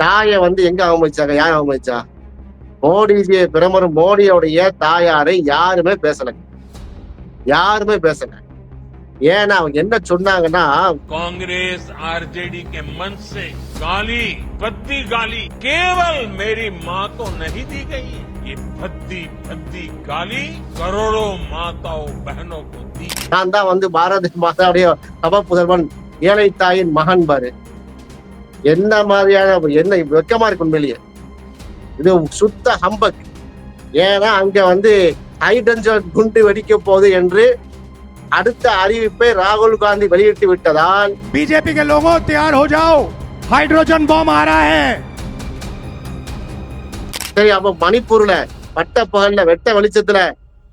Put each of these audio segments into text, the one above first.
தாயை வந்து எங்க அவமதிச்சாங்க யார் அவமதிச்சா மோடிஜி பிரதமர் மோடியோடைய தாயாரை யாருமே பேசல யாருமே பேசல ஏன்னா அவங்க என்ன சொன்னாங்கன்னா कांग्रेस आरजेडी के मन से गाली भद्दी गाली केवल मेरी माँ को नहीं दी गई ये भद्दी भद्दी गाली करोड़ों माताओं बहनों को दी நான் தான் வந்து பாரத மாதாவுடைய சபா புதல்வன் ஏழை தாயின் மகன் பாரு என்ன மாதிரியான என்ன வெக்கமா இருக்கு உண்மையிலேயே இது சுத்த ஹம்பக் ஏன்னா அங்க வந்து ஹைட்ரஜன் குண்டு வெடிக்க போகுது என்று அடுத்த அறிவிப்பை ராகுல் காந்தி வெளியிட்டு விட்டதால் बीजेपी के लोगों तैयार हो जाओ हाइड्रोजन बम आ रहा है சரி அப்ப மணிப்பூர்ல பட்ட பகல்ல வெட்ட வெளிச்சத்துல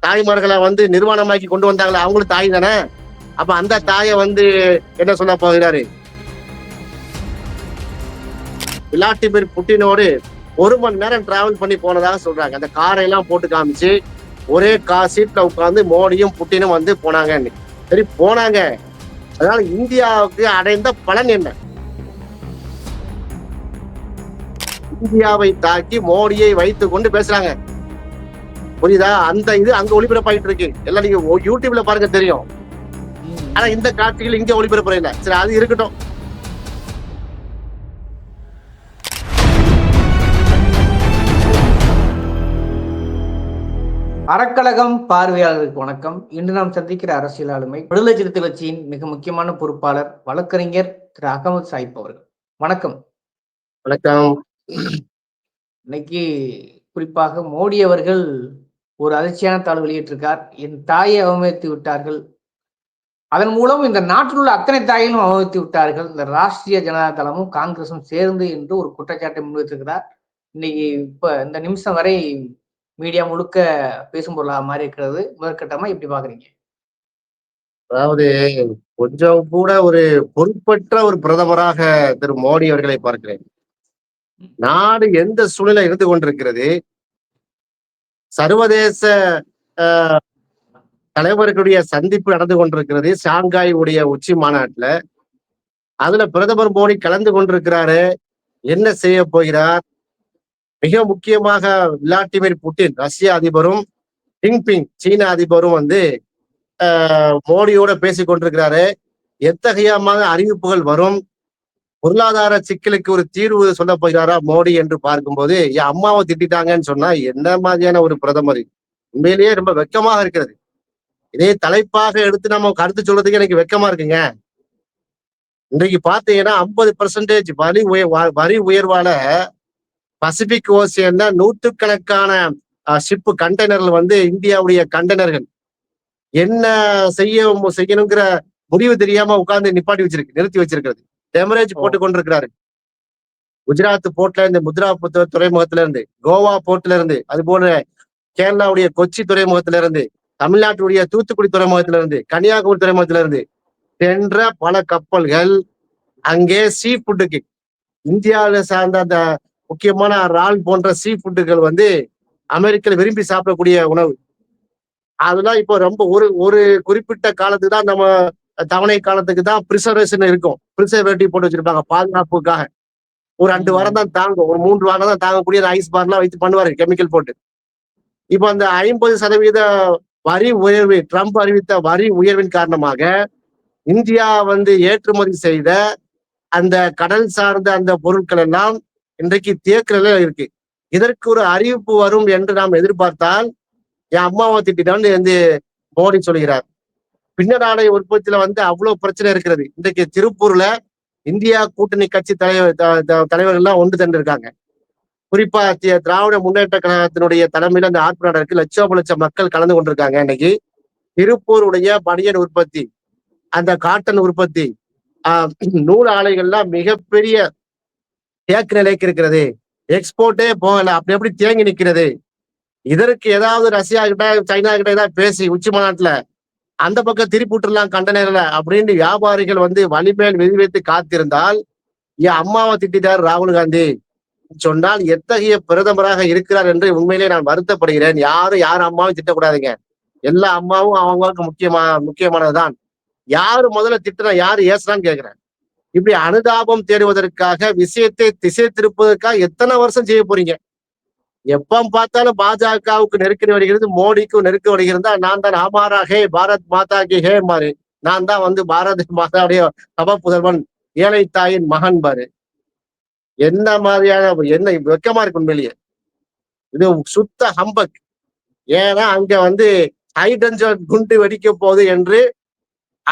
தாய்மார்களை வந்து நிர்வாணமாக்கி கொண்டு வந்தாங்களே அவங்களும் தாய் தானே அப்ப அந்த தாயை வந்து என்ன சொல்ல போகிறாரு விளாடிமிர் புட்டினோடு ஒரு மணி நேரம் டிராவல் பண்ணி போனதாக சொல்றாங்க அந்த காரை எல்லாம் போட்டு காமிச்சு ஒரே கா சீட்ல உட்காந்து மோடியும் புட்டினும் வந்து போனாங்க சரி போனாங்க அதனால இந்தியாவுக்கு அடைந்த பலன் என்ன இந்தியாவை தாக்கி மோடியை வைத்து கொண்டு பேசுறாங்க புரியுதா அந்த இது அங்க ஒளிபரப்பாயிட்டு இருக்கு எல்லாம் நீங்க யூடியூப்ல பாருங்க தெரியும் ஆனா இந்த காட்சிகள் இங்க ஒளிபரப்புற இல்லை சரி அது இருக்கட்டும் அறக்கழகம் பார்வையாளருக்கு வணக்கம். இன்று நாம் சந்திக்கிற அரசியல் ஆளுமை விடுதலை சிறுத்தை கட்சியின் மிக முக்கியமான பொறுப்பாளர் வழக்கறிஞர் திரு அகமது சாயிப் அவர்கள். வணக்கம். வணக்கம். இன்னைக்கு குறிப்பாக மோடி அவர்கள் ஒரு அதிர்ச்சியான தாள் வெளியிட்டிருக்கார். என் தாயை அவமதித்து விட்டார்கள். அதன் மூலம் இந்த நாட்டில் உள்ள அத்தனை தாயிலும் அவமதித்து விட்டார்கள். இந்த ராஷ்டிரிய ஜனதா தளமும் காங்கிரசும் சேர்ந்து என்று ஒரு குற்றச்சாட்டை முன்வைத்திருக்கிறார். இன்னைக்கு இப்ப இந்த நிமிஷம் வரை மீடியா முழுக்க பேசும் பொருளாக மாறி இருக்கிறது. முதற்கட்டமா இப்படி பாக்குறீங்க. அதாவது கொஞ்சம் கூட ஒரு பொறுப்பற்ற ஒரு பிரதமராக திரு மோடி அவர்களை பார்க்கிறேன். நாடு எந்த சூழ்நிலை இருந்து கொண்டிருக்கிறது? சர்வதேச ஆஹ், தலைவர்களுடைய சந்திப்பு நடந்து கொண்டிருக்கிறது ஷாங்காய் உடைய உச்சி மாநாட்டுல. அதுல பிரதமர் மோடி கலந்து கொண்டிருக்கிறாரு. என்ன செய்ய போகிறார்? மிக முக்கியமாக விளாடிமிர் புட்டின் ரஷ்ய அதிபரும் ஜின்பிங் சீன அதிபரும் வந்து ஆஹ், மோடியோட பேசி கொண்டிருக்கிறாரு. எத்தகையமான அறிவிப்புகள் வரும்? பொருளாதார சிக்கலுக்கு ஒரு தீர்வு சொல்ல போகிறாரா மோடி என்று பார்க்கும்போது என் அம்மாவை திட்டிட்டாங்கன்னு சொன்னா என்ன மாதிரியான ஒரு பிரதமர்? உண்மையிலேயே ரொம்ப வெக்கமாக இருக்கிறது. இதே தலைப்பாக எடுத்து நம்ம கருத்து சொல்றதுக்கு எனக்கு வெக்கமா இருக்குங்க. இன்றைக்கு பாத்தீங்கன்னா ஐம்பது பர்சன்டேஜ் வரி உய வரி உயர்வால பசிபிக் ஓசியன்ல நூற்றுக்கணக்கான ஷிப் கண்டெய்னர்கள் வந்து இந்தியாவுடைய கண்டெய்னர்கள். என்ன செய்ய செய்யணுங்கிற முடிவு தெரியாம உட்கார்ந்து நிப்பாட்டி வச்சிருக்கு நிறுத்தி வச்சிருக்கிறது. டெமரேஜ். போட்டு கொண்டிருக்கிறாரு. குஜராத் போர்ட்ல இருந்து முத்ரா துறைமுகத்துல இருந்து கோவா போர்ட்ல இருந்து அது போல கேரளாவுடைய கொச்சி துறைமுகத்துல இருந்து தமிழ்நாட்டுடைய தூத்துக்குடி துறைமுகத்துல இருந்து கன்னியாகுமரி துறைமுகத்துல இருந்து சென்ற பல கப்பல்கள் அங்கே சீ ஃபுட்டுக்கு. இந்தியாவில சார்ந்த அந்த முக்கியமான ரால் போன்ற சீ ஃபுட்டுகள் வந்து அமெரிக்கால விரும்பி சாப்பிடக்கூடிய உணவு. அதெல்லாம் இப்போ ரொம்ப ஒரு ஒரு குறிப்பிட்ட காலத்துக்கு தான் நம்ம தவணை காலத்துக்கு தான் ப்ரிசர்வேஷன் இருக்கும். ப்ரிசர்வேட்டிவ் போட்டு வச்சிருப்பாங்க பாதுகாப்புக்காக. ஒரு ரெண்டு வாரம் தான் தாங்கும். ஒரு மூன்று வாரம் தான் தாங்கக்கூடிய ஐஸ் பார்லாம் வைத்து பண்ணுவாரு கெமிக்கல் போட்டு. இப்போ அந்த ஐம்பது சதவீத வரி உயர்வு ட்ரம்ப் அறிவித்த வரி உயர்வின் காரணமாக இந்தியா வந்து ஏற்றுமதி செய்த அந்த கடல் சார்ந்த அந்த பொருட்கள் எல்லாம் இன்றைக்கு தேக்க இருக்கு. இதற்கு ஒரு அறிவிப்பு வரும் என்று நாம் எதிர்பார்த்தால் என் அம்மாவை திட்டான்னு வந்து மோடி சொல்கிறார். பின்னலாடை உற்பத்தியில வந்து அவ்வளவு பிரச்சனை இருக்கிறது. இன்றைக்கு திருப்பூர்ல இந்தியா கூட்டணி கட்சி தலைவர் த- த- ஒன்று திரண்டிருக்காங்க. குறிப்பா திராவிட முன்னேற்ற கழகத்தினுடைய தலைமையில அந்த ஆர்ப்பாட்டம் நடக்கு லட்சோப லட்சம் மக்கள் கலந்து கொண்டிருக்காங்க இன்னைக்கு. திருப்பூருடைய பனியன் உற்பத்தி அந்த காட்டன் உற்பத்தி ஆஹ், நூல் ஆலைகள்லாம் மிகப்பெரிய தேக்கு நிலைக்கு இருக்கிறது எக்ஸ்போர்ட்டே போகல. அப்படி எப்படி தேங்கி நிக்கிறது இதற்கு ஏதாவது ரஷ்யா கிட்ட சைனா கிட்ட ஏதாவது பேசி உச்சி மாநாட்டுல அந்த பக்கம் திருப்பி விட்டுறலாம் கண்டனர்ல அப்படின்னு வியாபாரிகள் வந்து வலிமேல் விதி வைத்து காத்திருந்தால் என் அம்மாவை திட்டிட்டார் ராகுல் காந்தி. சொன்னால் எத்தகைய பிரதமராக இருக்கிறார் என்று உண்மையிலே நான் வருத்தப்படுகிறேன். யாரும் யார் அம்மாவும் திட்டக்கூடாதுங்க. எல்லா அம்மாவும் அவங்களுக்கு முக்கியமா முக்கியமானதுதான். யாரு முதல்ல திட்டுறா யாரு ஏசுறான்னு கேக்குறேன். இப்படி அனுதாபம் தேடுவதற்காக விஷயத்தை திசை திருப்பதற்காக எத்தனை வருஷம் செய்ய போறீங்க? எப்ப பார்த்தாலும் பாஜகவுக்கு நெருக்கடி வருகிறது மோடிக்கும் நெருக்கடி வருகிறதா. நான் தான் ஆமாரா ஹே பாரத் மாதா கி ஹே மாறு நான் தான் வந்து பாரத மாதாவுடைய சப புதல்வன் ஏழை தாயின் மகன் பாரு. என்ன மாதிரியான என்ன வெக்கமா இருக்கு உண்மையிலேயே. இது சுத்த ஹம்பக். ஏன்னா அங்க வந்து ஹைட்ரஜன் குண்டு வெடிக்க போகுது என்று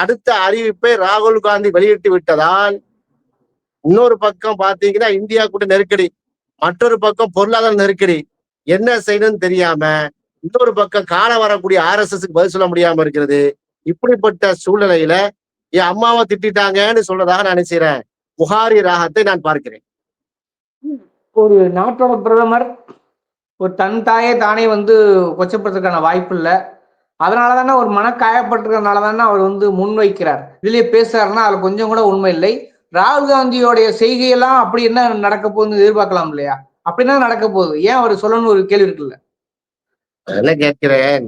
அடுத்த அறிவிப்பை ராகுல் காந்தி வெளியிட்டு விட்டதால் இன்னொரு பக்கம் பாத்தீங்கன்னா இந்தியா கூட நெருக்கடி மற்றொரு பக்கம் பொருளாதார நெருக்கடி. என்ன செய்யணும்னு தெரியாம இன்னொரு பக்கம் காண வரக்கூடிய ஆர்எஸ்எஸ்க்கு பதில் சொல்ல முடியாம இருக்கிறது. இப்படிப்பட்ட சூழ்நிலையில என் அம்மாவை திட்டிட்டாங்கன்னு சொல்றதாக நான் நினைச்சுறேன் புகாரி ராகத்தை நான் பார்க்கிறேன். ஒரு நாட்டோட பிரதமர் ஒரு தன் தாயே தானே வந்து கொச்சப்படுறதுக்கான வாய்ப்பு இல்லை. அதனால தானே ஒரு மனக்காயப்பட்டிருக்கிறதுனால தானே அவர் வந்து முன்வைக்கிறார். இதுலயே பேசுறாருன்னா அதுல கொஞ்சம் கூட உண்மை இல்லை. ராகுல் காந்தியோடைய செய்கையெல்லாம் அப்படி என்ன நடக்க போகுதுன்னு எதிர்பார்க்கலாம் இல்லையா? அப்படின்னா நடக்க போகுது? ஏன் அவர் சொல்லணும்னு ஒரு கேள்வி இருக்குல்ல? என்ன கேட்கிறேன்?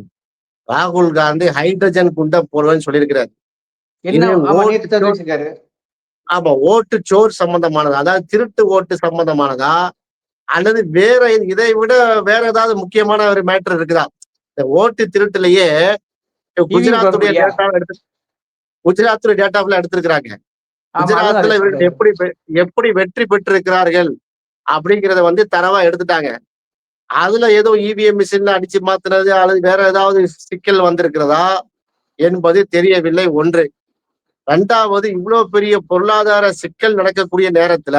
ராகுல் காந்தி ஹைட்ரஜன் குண்ட போடுவேன்னு சொல்லியிருக்கிறார். ஆமா ஓட்டு சோர் சம்பந்தமானதா. அதாவது திருட்டு ஓட்டு சம்பந்தமானதா? அல்லது வேற இதை விட வேற ஏதாவது முக்கியமான ஒரு மேட்டர் இருக்குதா? இந்த ஓட்டு திருட்டுலயே குஜராத்துடைய? டேட்டா எடுத்து குஜராத்துடைய டேட்டாவில் எடுத்திருக்கிறாங்க. குஜராத்ல எப்படி எப்படி வெற்றி பெற்றிருக்கிறார்கள் அப்படிங்கறத வந்து தரவா எடுத்துட்டாங்க. அதுல ஏதோ இவிஎம் மிஷின்ல அடிச்சு மாத்துனது அல்லது வேற ஏதாவது சிக்கல் வந்திருக்கிறதா என்பது தெரியவில்லை ஒன்று. ரெண்டாவது இவ்வளவு பெரிய பொருளாதார சிக்கல் நடக்கக்கூடிய நேரத்துல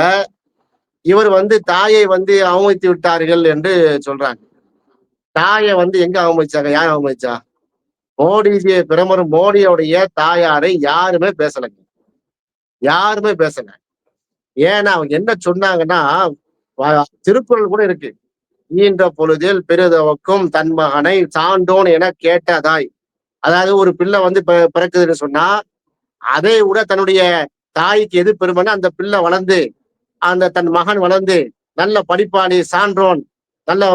இவர் வந்து தாயை வந்து அவமதித்து விட்டார்கள் என்று சொல்றாங்க. தாயை வந்து எங்க அவமதிச்சாங்க? யார் அவமதிச்சா? மோடிஜி பிரதமர் மோடியோடைய தாயாரை யாருமே பேசலைங்க. யாருமே பேசல. ஏன்னா அவங்க என்ன சொன்னாங்கன்னா திருக்குறள் கூட இருக்கு. ஈன்ற பொழுதில் பெருதவக்கும் தன் மகனை சான்றோன் என கேட்டதாய். அதாவது ஒரு பிள்ளை வந்து பிறக்குதுன்னு சொன்னா அதை விட தன்னுடைய தாய்க்கு எது பெருமைன்னா அந்த பிள்ளை வளர்ந்து அந்த தன் மகன் வளர்ந்து நல்ல படிப்பாளி சான்றோன் நல்ல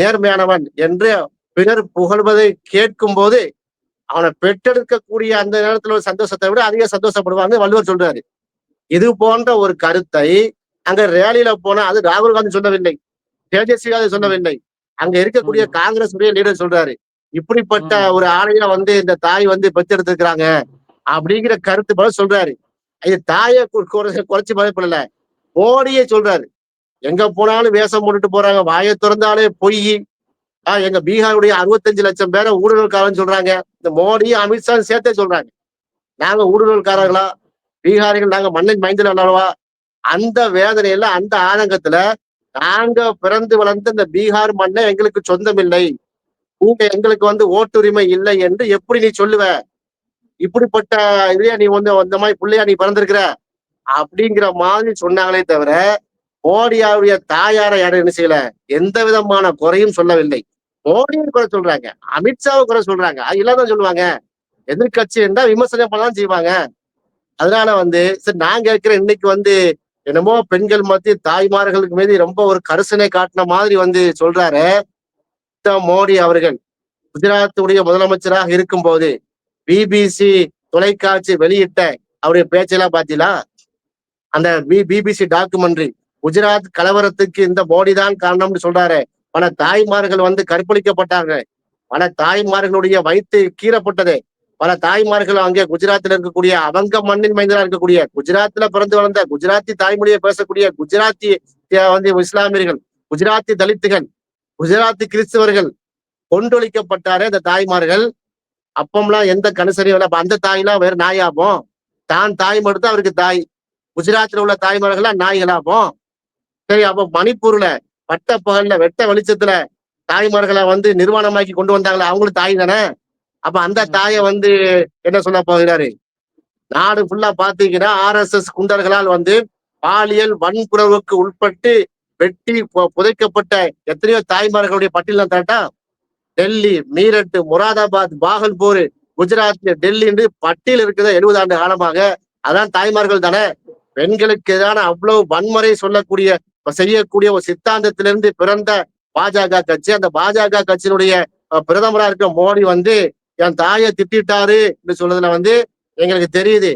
நேர்மையானவன் என்று பிறர் புகழ்வதை கேட்கும் போது அவனை பெற்றெடுக்கக்கூடிய அந்த நேரத்துல ஒரு சந்தோஷத்தை விட அதிக சந்தோஷப்படுவாங்க வள்ளுவர் சொல்றாரு. இது போன்ற ஒரு கருத்தை அங்க ரேலியில போனா அது ராகுல் காந்தி சொல்லவில்லை. தேஜஸ்வி யாதவ் சொல்லவில்லை. அங்க இருக்கக்கூடிய காங்கிரஸ் உடைய லீடர் சொல்றாரு. இப்படிப்பட்ட. ஒரு ஆணையில வந்து இந்த தாய் வந்து பெற்றெடுத்திருக்கிறாங்க அப்படிங்கிற கருத்து போல சொல்றாரு. இது தாயை குறைச்சு மதிப்பிடல மோடியே சொல்றாரு. எங்க போனாலும் வேஷம் போட்டுட்டு போறாங்க. வாயை திறந்தாலே பொய். ஆஹ் எங்க பீகாருடைய அறுபத்தஞ்சு லட்சம் பேரை ஊடுருவல்காரன்னு சொல்றாங்க. இந்த மோடி அமித்ஷா சேர்த்தே சொல்றாங்க. நாங்க ஊடுருவல்காரர்களா? பீகாரிகள் நாங்க மண்ணின் மைந்தில் அல்லவா? அந்த வேதனையில அந்த ஆதங்கத்துல நாங்க பிறந்து வளர்ந்த இந்த பீகார் மண்ணை எங்களுக்கு சொந்தமில்லை. உங்க எங்களுக்கு வந்து ஓட்டுரிமை இல்லை என்று எப்படி நீ சொல்லுவ? இப்படிப்பட்ட இதுலயா நீ வந்து அந்த மாதிரி பிள்ளையா நீ பிறந்திருக்கிற? அப்படிங்கிற மாதிரி சொன்னாங்களே தவிர மோடியாவுடைய தாயாரை யாரும் என்ன செய்யல? எந்த விதமான குறையும் சொல்லவில்லை. மோடியை குறை சொல்றாங்க. அமித்ஷாவை குறை சொல்றாங்க. அது இல்லாதான் சொல்லுவாங்க. எதிர்கட்சி இருந்தா விமர்சனம் பண்ணலாம் செய்வாங்க. அதனால வந்து சரி நான் கேட்கிறேன் இன்னைக்கு வந்து என்னமோ பெண்கள் மத்திய தாய்மார்களுக்கு மீது ரொம்ப ஒரு கரிசனை காட்டின மாதிரி வந்து சொல்றாரு மோடி அவர்கள். குஜராத்துடைய முதலமைச்சராக இருக்கும்போது பிபிசி தொலைக்காட்சி வெளியிட்ட அவருடைய பேச்செல்லாம் பாத்தீங்களா அந்த பிபிசி டாக்குமெண்ட்ரி. குஜராத் கலவரத்துக்கு இந்த மோடி தான் காரணம்னு சொல்றாரு. பல தாய்மார்கள் வந்து கற்பழிக்கப்பட்டாங்க. பல தாய்மார்களுடைய வயிற்று கீறப்பட்டது. பல தாய்மார்கள் அங்கே குஜராத்தில் இருக்கக்கூடிய அவங்க மண்ணின் மைந்தரா இருக்கக்கூடிய குஜராத்ல பிறந்து வளர்ந்த குஜராத்தி தாய்மொழியை பேசக்கூடிய குஜராத்தி வந்து இஸ்லாமியர்கள் குஜராத்தி தலித்துகள் குஜராத்தி கிறிஸ்தவர்கள் கொண்டொழிக்கப்பட்டாரே அந்த தாய்மார்கள். அப்பம்லாம் எந்த கனுசரியும் இல்லை. அந்த தாய்லாம் வேற நாயாகும். தான் தாய் மட்டும் அவருக்கு தாய். குஜராத்தில் உள்ள தாய்மார்கள்லாம் நாய்களாகும். சரி அப்ப மணிப்பூர்ல பட்ட பகல்ல வெட்ட வெளிச்சத்துல தாய்மார்களை வந்து நிர்வாணமாக்கி கொண்டு வந்தாங்களே அவங்களும் தாய் தானே? அப்ப அந்த தாயை வந்து என்ன சொல்ல போகிறாரு? நாடு ஃபுல்லா பாத்தீங்கன்னா ஆர் எஸ் எஸ் குண்டர்களால் வந்து பாலியல் வன்புறவுக்கு உட்பட்டு வெட்டி புதைக்கப்பட்ட எத்தனையோ தாய்மார்களுடைய பட்டியல் தரட்டா டெல்லி மீரட் முராதாபாத் பாகல்பூர் குஜராத் டெல்லி என்று பட்டியல் இருக்குது எழுபது ஆண்டு காலமாக. அதான் தாய்மார்கள் தானே? பெண்களுக்கு எதிரான அவ்வளவு வன்முறை சொல்லக்கூடிய செய்யக்கூடிய ஒரு சித்தாந்தத்திலிருந்து பிறந்த பாஜக கட்சி. அந்த பாஜக கட்சியினுடைய பிரதமரா இருக்க மோடி வந்து என் தாயை திட்டிட்டாரு என்று சொல்றதுல வந்து எங்களுக்கு தெரியுது.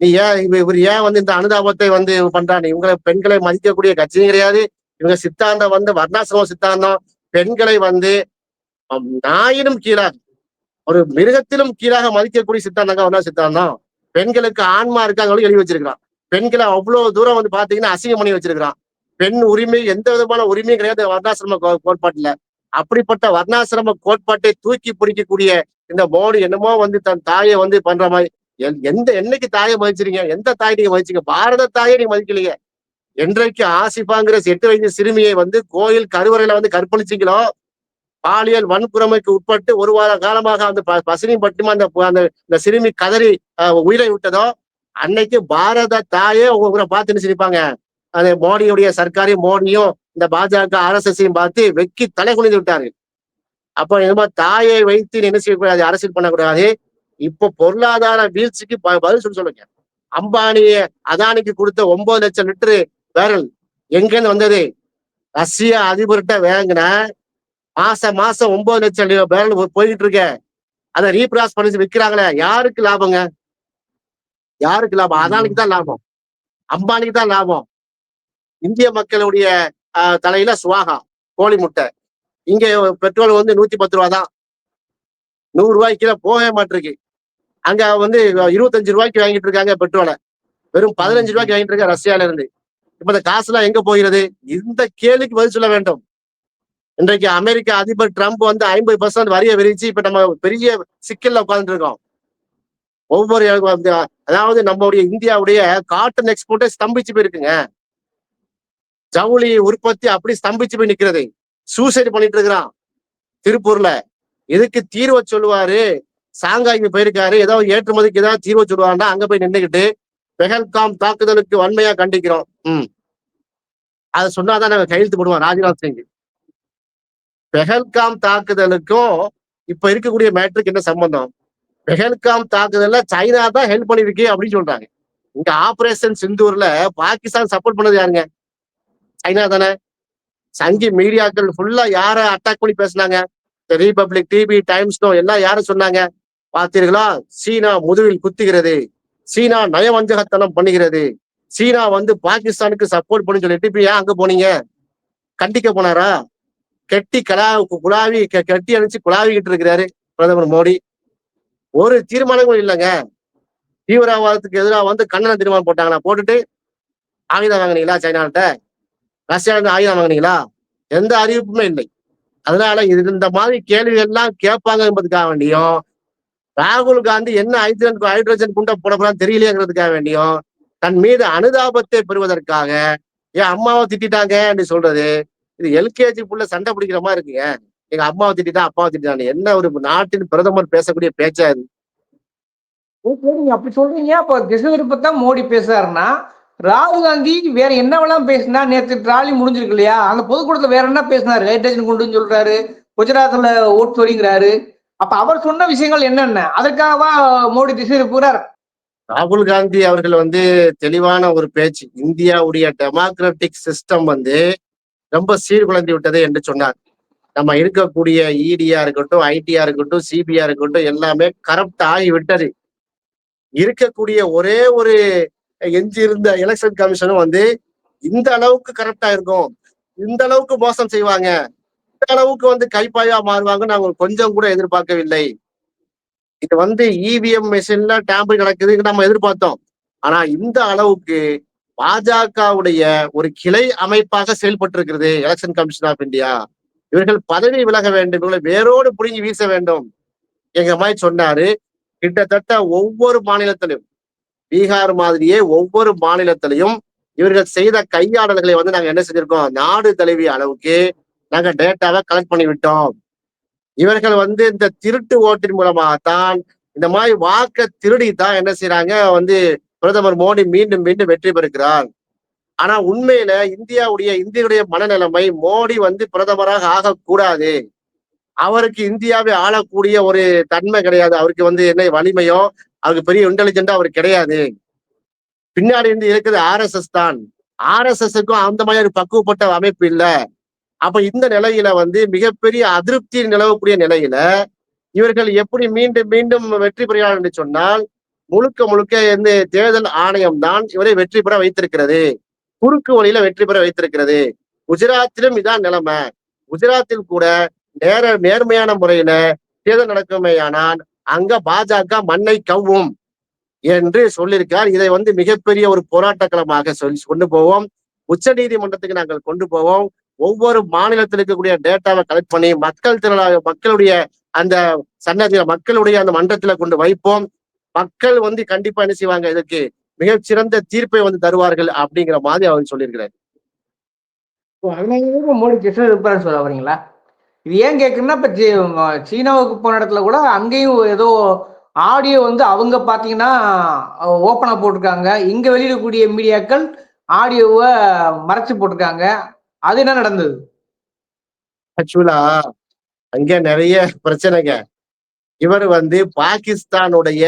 நீ ஏன் இவர் ஏன் வந்து இந்த அனுதாபத்தை வந்து பண்றான் இவங்களை பெண்களை மதிக்கக்கூடிய கட்சியும் கிடையாது. இவங்க சித்தாந்தம் வந்து வர்ணாசிரம சித்தாந்தம். பெண்களை வந்து நாயினும் கீழாக ஒரு மிருகத்திலும் கீழாக மதிக்கக்கூடிய சித்தாந்தங்க வர்ணா சித்தாந்தம். பெண்களுக்கு ஆன்மா இருக்காங்களும் எழுதி வச்சிருக்கிறான். பெண்களை அவ்வளவு தூரம் வந்து பாத்தீங்கன்னா அசிங்கம் பண்ணி வச்சிருக்கிறான். பெண் உரிமை எந்த விதமான உரிமையும் கிடையாது. வர்ணாசிரம கோட்பாட்டுல. அப்படிப்பட்ட வர்ணாசிரம கோட்பாட்டை தூக்கி பிடிக்கக்கூடிய இந்த மோடி என்னமோ வந்து தன் தாயை வந்து பண்ற மாதிரி எந்த என்னைக்கு தாயை மதிச்சிருங்க? எந்த தாயை நீங்க மதிச்சீங்க? பாரத தாயை நீங்க மதிக்கலையே. என்றைக்கு ஆசிஃபாங்கிற எட்டு வயது சிறுமியை வந்து கோயில் கருவறையில வந்து கற்பழிச்சிங்களோ பாலியல் வன்புறமைக்கு உட்பட்டு ஒரு வார காலமாக அந்த ப- பசினி பட்டுமா அந்த அந்த இந்த சிறுமி கதறி உயிரை விட்டதோ அன்னைக்கு பாரத தாயே உங்க உங்களை பார்த்துன்னு சிரிப்பாங்க அது மோடியுடைய சர்க்காரையும் மோடியும் இந்த பாஜக அரசையும் பார்த்து வெக்கி தலை குனிந்து விட்டாரு அப்போ என்னமோ தாயை வைத்து என்ன செய்யக்கூடாது அரசியல் பண்ணக்கூடாது. இப்போ பொருளாதார வீழ்ச்சிக்கு ப- பதில் சொல்லி சொல்லுங்க. அம்பானிய அதானிக்கு கொடுத்த ஒன்பது லட்சம் லிட்டரு பேரல் எங்கேருந்து வந்தது? ரஷ்ய அதிபர்கிட்ட வேங்கின மாசம் மாசம் ஒன்பது லட்சம் பேரல் போயிட்டு இருக்க. அதை ரீப்ராஸ் பண்ணி விற்கிறாங்களே யாருக்கு லாபங்க? யாருக்கு லாபம்? அதானிக்கு தான் லாபம். அம்பானிக்கு தான் லாபம். இந்திய மக்களுடைய தலையில சுவாகா கோழி முட்டை. இங்க பெட்ரோல் வந்து நூத்தி பத்து ரூபா தான். நூறு ரூபாய்க்கு கீழே போகவே மாட்டிருக்கு. அங்க வந்து இருபத்தஞ்சு ரூபாய்க்கு வாங்கிட்டு இருக்காங்க பெட்ரோலை. வெறும் பதினஞ்சு ரூபாய்க்கு வாங்கிட்டு இருக்க ரஷ்யால இருந்து. இப்ப இந்த காசுலாம் எங்க போகிறது? இந்த கேள்விக்கு பதில் சொல்ல வேண்டும். இன்றைக்கு அமெரிக்க அதிபர் ட்ரம்ப் வந்து ஐம்பது பர்சன்ட் வரியை விரிச்சு இப்ப நம்ம பெரிய சிக்கல்ல உட்கார்ந்துட்டு இருக்கோம். ஒவ்வொரு அதாவது நம்மளுடைய இந்தியாவுடைய காட்டன் எக்ஸ்போர்ட்டே ஸ்தம்பிச்சு போயிருக்குங்க. ஜவுளி உற்பத்தி அப்படி ஸ்தம்பிச்சு போய் நிக்கிறது. சூசைட் பண்ணிட்டு இருக்கிறான். திருப்பூர்ல. இதுக்கு தீர்வை சொல்லுவாரு? சாங்காய்க்கு போயிருக்காரு. ஏதோ ஏற்றுமதிக்கு ஏதாவது தீர்வை சொல்லுவாருன்னா அங்க போய் நின்றுகிட்டு பெஹல்காம் தாக்குதலுக்கு வன்மையா கண்டிக்கிறோம். உம் அதை சொன்னாதான் நாங்க கையெழுத்து போடுவோம் ராஜ்நாத் சிங். பெஹல்காம் தாக்குதலுக்கும் இப்ப இருக்கக்கூடிய மேட்ருக்கு என்ன சம்பந்தம்? பெஹல்காம் தாக்குதல்ல சைனா தான் ஹெல்ப் பண்ணிருக்கு அப்படின்னு சொல்றாங்க. இங்க ஆபரேஷன் சிந்தூர்ல பாகிஸ்தான் சப்போர்ட் பண்ணது யாருங்க? சைனா தானே? சங்கி மீடியாக்கள் ஃபுல்லா யார அட்டாக் பண்ணி பேசுனாங்க? ரிபப்ளிக் டிவி டைம்ஸ் எல்லாம் யார சொன்னாங்க? பார்த்தீர்களா சீனா முதுகில் குத்துகிறது. சீனா நயவஞ்சகத்தனம் பண்ணுகிறது. சீனா வந்து பாகிஸ்தானுக்கு சப்போர்ட் பண்ணி சொல்லிட்டு இப்ப ஏன் அங்க போனீங்க? கண்டிக்க போனாரா? கெட்டி கலா குழாவி கெ- கெட்டி அணிச்சு குழாவிக்கிட்டு இருக்கிறாரு பிரதமர் மோடி. ஒரு தீர்மானங்களும் இல்லைங்க. தீவிரவாதத்துக்கு எதிராக வந்து கண்டன தீர்மானம் போட்டாங்கன்னா போட்டுட்டு ஆயுதம் வாங்கினீங்களா சைனாட்ட ரஷ்யால ஆயுதம் வாங்கினீங்களா? எந்த அறிவிப்புமே இல்லை. அதனால இது இந்த மாதிரி கேள்விகள் எல்லாம் கேட்பாங்க என்பதுக்காக வேண்டியும் ராகுல் காந்தி என்ன ஹைட்ரஜன் ஹைட்ரஜன் குண்டை போட தெரியலையேங்கிறதுக்காக வேண்டியும் தன் மீது அனுதாபத்தை பெறுவதற்காக என் அம்மாவை திட்டாங்க சொல்றது. இது எல்கேஜி புள்ள சண்டை பிடிக்கிற மாதிரி இருக்குங்க எங்க அம்மாவை திட்டா அப்பாவை திட்டாங்க என்ன ஒரு நாட்டின் பிரதமர் பேசக்கூடிய பேச்சா இது? நீங்க அப்படி சொல்றீங்க. அப்ப திசை திருப்பத்தான் மோடி பேசுறாருன்னா ராகுல் காந்தி வேற என்னவெல்லாம் பேசினா நேற்று ட்ராலி முடிஞ்சிருக்கு இல்லையா? அந்த பொதுக்கூட்டத்தில் வேற என்ன பேசினாரு? ஹைட்ரஜன் கொண்டுன்னு சொல்றாரு. குஜராத்ல ஓட்டு சொல்லிங்கிறாரு அப்ப அவர் சொன்ன விஷயங்கள் என்னென்ன? அதற்காகவா மோடி திசை போறார்? ராகுல் காந்தி அவர்கள் வந்து தெளிவான ஒரு பேச்சு. இந்தியாவுடைய டெமோக்ராட்டிக் சிஸ்டம் வந்து ரொம்ப சீர்குலைந்து விட்டது என்று சொன்னார். நம்ம இருக்கக்கூடிய இடியா இருக்கட்டும் ஐடியா இருக்கட்டும் சிபிஆ இருக்கட்டும் எல்லாமே கரப்ட் ஆகி விட்டது. இருக்கக்கூடிய ஒரே ஒரு எஞ்சியிருந்த எலெக்ஷன் கமிஷனும் வந்து இந்த அளவுக்கு கரெக்டா இருக்கும். இந்த அளவுக்கு மோசம் செய்வாங்க. இந்த அளவுக்கு வந்து கைப்பாயா மாறுவாங்க நாங்க கொஞ்சம் கூட எதிர்பார்க்கவில்லை. இது வந்து இவிஎம் மிஷின்ல டேம்பிள் நடக்குதுன்னு நம்ம எதிர்பார்த்தோம். ஆனா இந்த அளவுக்கு பாஜகவுடைய ஒரு கிளை அமைப்பாக செயல்பட்டு இருக்கிறது எலெக்ஷன் கமிஷன் ஆஃப் இந்தியா இவர்கள் பதவி விலக வேண்டும். இவர்களை வேரோடு புரிஞ்சு வீச வேண்டும். எங்க மாதிரி சொன்னாரு கிட்டத்தட்ட ஒவ்வொரு மாநிலத்திலும் பீகார் மாதிரியே ஒவ்வொரு மாநிலத்திலையும் இவர்கள் செய்த கையாடல்களை வந்து நாங்க என்ன செஞ்சிருக்கோம்? நாடு தழுவிய அளவுக்கு நாங்க டேட்டாவை கலெக்ட் பண்ணி விட்டோம் இவர்கள் வந்து இந்த திருட்டு ஓட்டின் மூலமாகத்தான் இந்த மாதிரி வாக்க திருடி தான் என்ன செய்யறாங்க வந்து பிரதமர் மோடி மீண்டும் மீண்டும் வெற்றி பெறுகிறார். ஆனா உண்மையில இந்தியாவுடைய இந்தியாவுடைய மனநிலைமை மோடி வந்து பிரதமராக ஆகக்கூடாது. அவருக்கு இந்தியாவை ஆளக்கூடிய ஒரு தன்மை கிடையாது. அவருக்கு வந்து என்ன வலிமையோ அவருக்கு பெரிய இன்டெலிஜென்டா அவர் கிடையாது. பின்னாடி இருந்து இருக்குது ஆர்எஸ்எஸ் தான். ஆர்எஸ்எஸ்க்கும் அந்த மாதிரி ஒரு பக்குவப்பட்ட அமைப்பு இல்லை. அப்ப இந்த நிலையில வந்து மிகப்பெரிய அதிருப்தி நிலவக்கூடிய நிலையில இவர்கள் எப்படி மீண்டும் மீண்டும் வெற்றி பெறுகிறார்கள் என்று சொன்னால் முழுக்க முழுக்க இந்த தேர்தல் ஆணையம் தான் இவரை வெற்றி பெற வைத்திருக்கிறது. குறுக்கு வழியில வெற்றி பெற வைத்திருக்கிறது. குஜராத்திலும் இதான் நிலைமை. குஜராத்தில் கூட நேர நேர்மையான முறையில தேர்தல் நடக்குமேயானால் அங்க பாஜக மண்ணை கவ்வும் என்று சொல்லியிருக்கார் இதை வந்து மிகப்பெரிய ஒரு போராட்டக்களமாக சொல்லி கொண்டு போவோம். உச்ச நீதிமன்றத்துக்கு நாங்கள் கொண்டு போவோம். ஒவ்வொரு மாநிலத்தில் இருக்கக்கூடிய டேட்டாவை கலெக்ட் பண்ணி மக்கள் திரளாக மக்களுடைய அந்த சன்னதியில மக்களுடைய அந்த மன்றத்துல கொண்டு வைப்போம். மக்கள் வந்து கண்டிப்பா என்ன செய்வாங்க? இதற்கு மிகச்சிறந்த தீர்ப்பை வந்து தருவார்கள் அப்படிங்கிற மாதிரி அவர் சொல்லியிருக்கிறார். மோடி இருப்பாரு சொல்ல வரீங்களா இது ஏன் கேட்குறேன்னா இப்போ சீனாவுக்கு போன இடத்துல கூட அங்கேயும் ஏதோ ஆடியோ வந்து அவங்க பார்த்தீங்கன்னா ஓப்பனாக போட்டிருக்காங்க. இங்கே வெளியிடக்கூடிய மீடியாக்கள் ஆடியோவை மறைச்சு போட்டிருக்காங்க. அது என்ன நடந்தது? ஆக்சுவலா அங்க நிறைய பிரச்சனைங்க. இவர் வந்து பாகிஸ்தானுடைய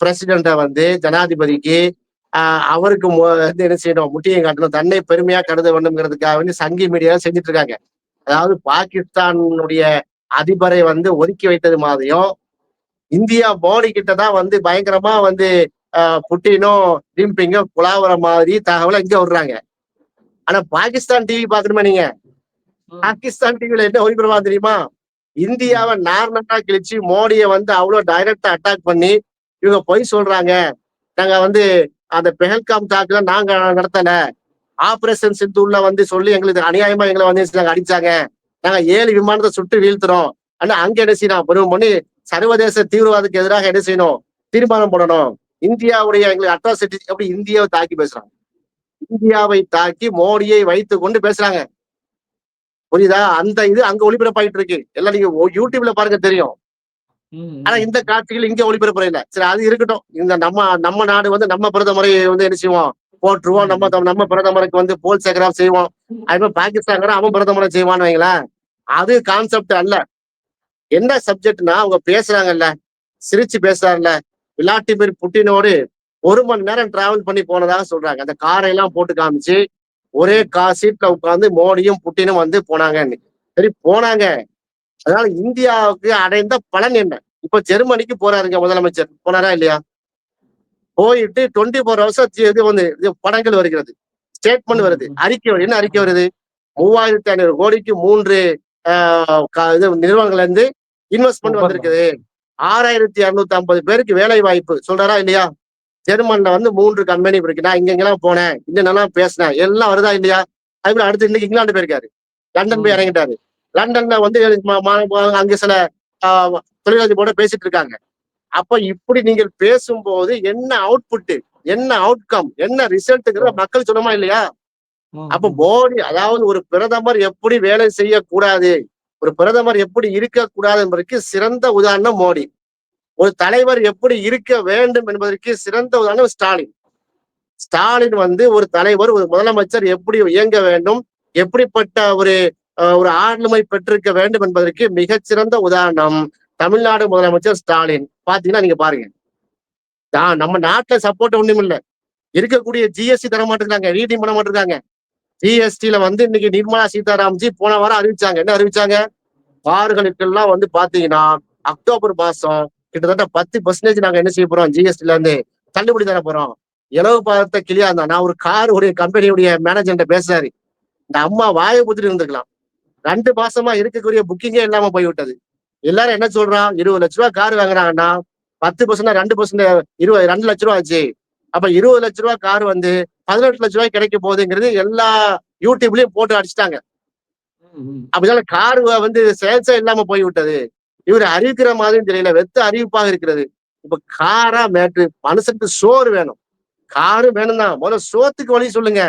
பிரசிடண்ட வந்து ஜனாதிபதிக்கு அவருக்கு வந்து என்ன செய்யணும் முட்டியை காட்டணும் தன்னை பெருமையா கருத வேண்டும்ங்கிறதுக்காக வந்து சங்கி மீடியா செஞ்சுட்டு இருக்காங்க. அதாவது பாகிஸ்தானுடைய அதிபரை வந்து ஒதுக்கி வைத்தது மாதிரியும் இந்தியா மோடி கிட்ட தான் வந்து பயங்கரமா வந்து புட்டினும் டிம்பிங்கும் குழாவுற மாதிரி தகவலை இங்க விடுறாங்க. ஆனா பாகிஸ்தான் டிவி பாக்கணுமா நீங்க? பாகிஸ்தான் டிவில என்ன ஒளிபரப்பா தெரியுமா? இந்தியாவை நார்மலா கிழிச்சு மோடியை வந்து அவ்வளவு டைரக்டா அட்டாக் பண்ணி இவங்க பொய் சொல்றாங்க. நாங்க வந்து அந்த பெஹல்காம் தாக்குல நாங்க நடத்தல. ஆபரேஷன் சிந்தூர்ல வந்து சொல்லி எங்களுக்கு அநியாயமா எங்களை வந்து நாங்க அடிச்சாங்க. நாங்க ஏழு விமானத்தை சுட்டு வீழ்த்துறோம். ஆனா அங்க என்ன செய்யணும்? பெரும் பண்ணி சர்வதேச தீவிரவாதத்துக்கு எதிராக என்ன செய்யணும்? தீர்மானம் போடணும் இந்தியாவுடைய எங்களுக்கு அட்ராசிட்டி அப்படி இந்தியாவை தாக்கி பேசுறாங்க. இந்தியாவை தாக்கி மோடியை வைத்து கொண்டு பேசுறாங்க. புரியுதா? அந்த இது அங்க ஒளிபரப்பாயிட்டு இருக்கு. எல்லாம் நீங்க யூடியூப்ல பாருங்க தெரியும். ஆனா இந்த காட்சிகள் இங்க ஒளிபரப்புற இல்ல சரி அது இருக்கட்டும். இந்த நம்ம நம்ம நாடு வந்து நம்ம பிரதமரை வந்து என்ன செய்வோம்? போட்டுருவோம் நம்ம நம்ம பிரதமருக்கு வந்து போல் சேகரம் செய்வோம் அது மாதிரி பாகிஸ்தான் அவன் பிரதமரை செய்வான்னு வைங்களேன் அது கான்செப்ட் அல்ல. என்ன சப்ஜெக்ட்னா அவங்க பேசுறாங்கல்ல சிரிச்சு பேசுறாங்கல்ல விளாடிமிர் புட்டினோடு ஒரு மணி நேரம் டிராவல் பண்ணி போனதாக சொல்றாங்க. அந்த காரை எல்லாம் போட்டு காமிச்சு ஒரே கா சீட்ல உட்கார்ந்து மோடியும் புட்டினும் வந்து போனாங்கன்னு சரி போனாங்க. அதனால இந்தியாவுக்கு அடைந்த பலன் என்ன? இப்ப ஜெர்மனிக்கு போறாருங்க முதலமைச்சர். போனாரா இல்லையா? போயிட்டு டுவெண்ட்டி ஃபோர் ஹவர்ஸ் இது வந்து இது படங்கள் வருகிறது. ஸ்டேட்மெண்ட் வருது. அறிக்கை வருது என்ன அறிக்கை வருது? மூவாயிரத்தி ஐநூறு கோடிக்கு மூன்று இது நிறுவனங்கள்ல இருந்து இன்வெஸ்ட்மெண்ட் வந்திருக்குது. ஆறாயிரத்தி இருநூத்தி ஐம்பது பேருக்கு வேலை வாய்ப்பு சொல்றாரா இல்லையா? ஜெர்மன்ல வந்து மூன்று கம்பெனி இருக்கு. நான் இங்க இங்கெல்லாம் போனேன். இன்னென்னலாம் பேசினேன். எல்லாம் வருதா இல்லையா? அதுக்கு அடுத்து இன்னைக்கு இங்கிலாந்து போயிருக்காரு. லண்டன் போய் இறங்கிட்டாரு. லண்டன்ல வந்து அங்க சில ஆஹ், தொழிலதிபரோட பேசிட்டு இருக்காங்க. அப்ப இப்படி நீங்கள் பேசும்போது என்ன அவுட்புட் என்ன அவுட்கம் என்ன ரிசல்ட்ங்கிற மக்கள் சொல்லுமா இல்லையா? அப்ப மோடி அதாவது ஒரு பிரதமர் எப்படி வேலை செய்யக்கூடாது ஒரு பிரதமர் எப்படி இருக்கக்கூடாது என்பதற்கு சிறந்த உதாரணம் மோடி. ஒரு தலைவர் எப்படி இருக்க வேண்டும் என்பதற்கு சிறந்த உதாரணம் ஸ்டாலின். ஸ்டாலின் வந்து ஒரு தலைவர் ஒரு முதலமைச்சர் எப்படி இயங்க வேண்டும் எப்படிப்பட்ட ஒரு ஒரு ஆளுமை பெற்றிருக்க வேண்டும் என்பதற்கு மிகச்சிறந்த உதாரணம் தமிழ்நாடு முதலமைச்சர் ஸ்டாலின். பாத்தீங்கன்னா நீங்க பாருங்க. தான் நம்ம நாட்டுல சப்போர்ட் ஒண்ணும் இல்ல இருக்கக்கூடிய ஜிஎஸ்டி தர மாட்டிருக்காங்க ரீடிங் பண்ண மாட்டிருக்காங்க ஜிஎஸ்டில வந்து இன்னைக்கு நிர்மலா சீதாராம்ஜி போன வாரம் அறிவிச்சாங்க. என்ன அறிவிச்சாங்க? கார்களுக்கெல்லாம் வந்து பாத்தீங்கன்னா அக்டோபர் மாசம் கிட்டத்தட்ட பத்து பர்சன்டேஜ் நாங்க என்ன செய்ய போறோம்? ஜிஎஸ்டில இருந்து தள்ளுபடி தர போறோம். இலவு பார்த்த கிளியா இருந்தா நான் ஒரு கார் உடைய கம்பெனியுடைய மேனேஜர்கிட்ட பேசுறாரு. இந்த அம்மா வாயை புத்திட்டு இருந்திருக்கலாம். ரெண்டு மாசமா இருக்கக்கூடிய புக்கிங்கே இல்லாம போய்விட்டது. எல்லாரும் என்ன சொல்றான்? இருபது லட்ச ரூபா கார் வாங்குறாங்கன்னா பத்து பர்சன்ட் ரெண்டு பர்சன்ட் இருபது ரெண்டு லட்ச ரூபா ஆச்சு. அப்ப இருபது லட்ச ரூபா கார் வந்து பதினெட்டு லட்ச ரூபாய் கிடைக்க போகுதுங்கிறது எல்லா யூடியூப்லயும் போட்டு அடிச்சிட்டாங்க. அப்படினால கார் வந்து சேல்ஸே இல்லாம போய் விட்டது இவர் அறிவிக்கிற மாதிரி தெரியல வெத்த அறிவிப்பாக இருக்கிறது. இப்ப காரா மேட்ரு மனுஷனுக்கு சோறு வேணும். காரு வேணும் தான் முதல்ல சோத்துக்கு வழி சொல்லுங்க.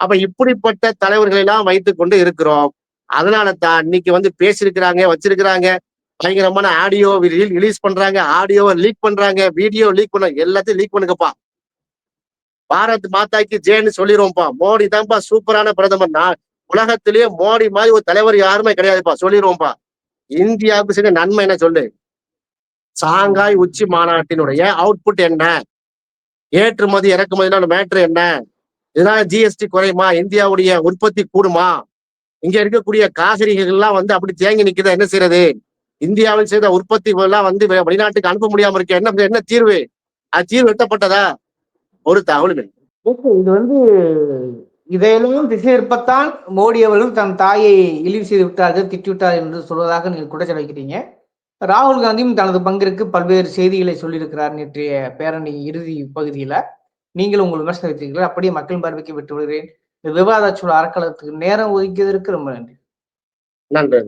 அப்ப இப்படிப்பட்ட தலைவர்களை எல்லாம் வைத்துக் கொண்டு இருக்கிறோம். அதனால தான் இன்னைக்கு வந்து பேசியிருக்கிறாங்க வச்சிருக்கிறாங்க. பயங்கரமான ஆடியோ ரிலீஸ் பண்றாங்க ஆடியோவை லீக் பண்றாங்க வீடியோ லீக் பண்ண எல்லாத்தையும் லீக் பண்ணுங்கப்பா. பாரத் மாதாக்கு ஜேன்னு சொல்லிடுவோம்ப்பா மோடி தான்ப்பா சூப்பரான பிரதமர். நான் உலகத்திலேயே மோடி மாதிரி ஒரு தலைவர் யாருமே கிடையாதுப்பா. சொல்லிடுவோம்ப்பா இந்தியாவுக்கு செய்த நன்மை என்ன சொல்லு? சாங்காய் உச்சி மாநாட்டினுடைய அவுட்புட் என்ன? ஏற்றுமதி இறக்குமதியான மேட்ரு என்ன? இதனால ஜிஎஸ்டி குறையுமா? இந்தியாவுடைய உற்பத்தி கூடுமா? இங்க இருக்கக்கூடிய காசரிகள்லாம் வந்து அப்படி தேங்கி நிக்குதா? என்ன செய்யறது இந்தியாவில் செய்த உற்பத்தி எல்லாம் வந்து வெளிநாட்டுக்கு அனுப்ப முடியாம இருக்க. என்ன என்ன தீர்வு? அது தீர்வு எட்டப்பட்டதா? ஒரு தகவல் இது வந்து இதையெல்லாம் திசையற்பத்தான் மோடி அவர்கள் தன் தாயை இழிவு செய்து விட்டார்கள் திட்டிவிட்டார் என்று சொல்வதாக நீங்கள் குற்றச்சாட்டு வைக்கிறீங்க. ராகுல் காந்தியும் தனது பங்கிற்கு பல்வேறு செய்திகளை சொல்லியிருக்கிறார் நேற்றைய பேரணி இறுதி பகுதியில். நீங்கள் உங்கள் விமர்சனம் வைத்தீர்கள். அப்படியே மக்கள் பார்வைக்கு விட்டு விடுகிறேன் இந்த விவாத சூழல் அறக்கலத்துக்கு நேரம் ஒதுக்கியதற்கு ரொம்ப நன்றி. நன்றி.